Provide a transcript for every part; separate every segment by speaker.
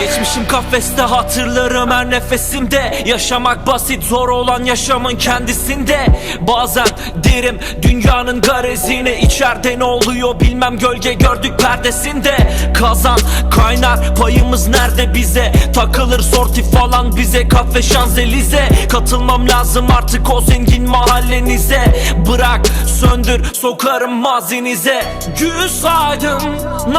Speaker 1: Geçmişim kafeste hatırlarım her nefesimde. Yaşamak basit zor olan yaşamın kendisinde. Bazen derim dünyanın garezini içeride ne oluyor bilmem gölge gördük perdesinde. Kazan kaynar payımız nerede bize? Takılır sorti falan bize kafe şanzelize. Katılmam lazım artık o zengin mahallenize. Bırak söndür sokarım mazinize. Gül saydım ne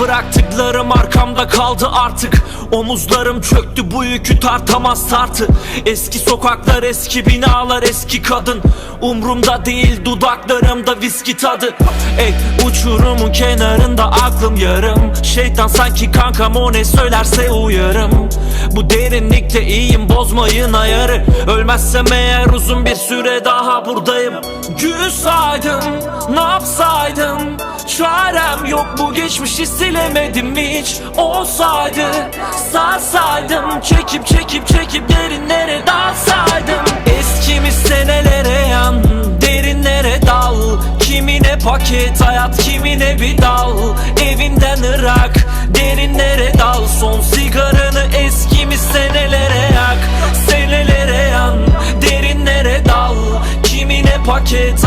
Speaker 1: bıraktıklarım arkamda kaldı artık. Omuzlarım çöktü bu yükü tartamaz tartı Eski sokaklar eski binalar eski kadın. Umrumda değil dudaklarımda viski tadı. Ey uçurumun kenarında aklım yarım. Şeytan sanki kankam o ne söylerse uyarım. Bu derinlikte iyiyim bozmayın ayarı. Ölmezsem eğer uzun bir süre daha buradayım. Gül saydım ne yapsaydım? Çarem yok bu geçmişi silemedim hiç? Olsaydı sarsaydım Çekip çekip çekip derinlere dalsaydım. Eskimiz senelere yan Derinlere dal. Kimine paket hayat kimine bir dal. Evinden ırak Derinlere dal. Son sigaranı eskimiz senelere yak. Senelere yan Derinlere dal. Kimine paket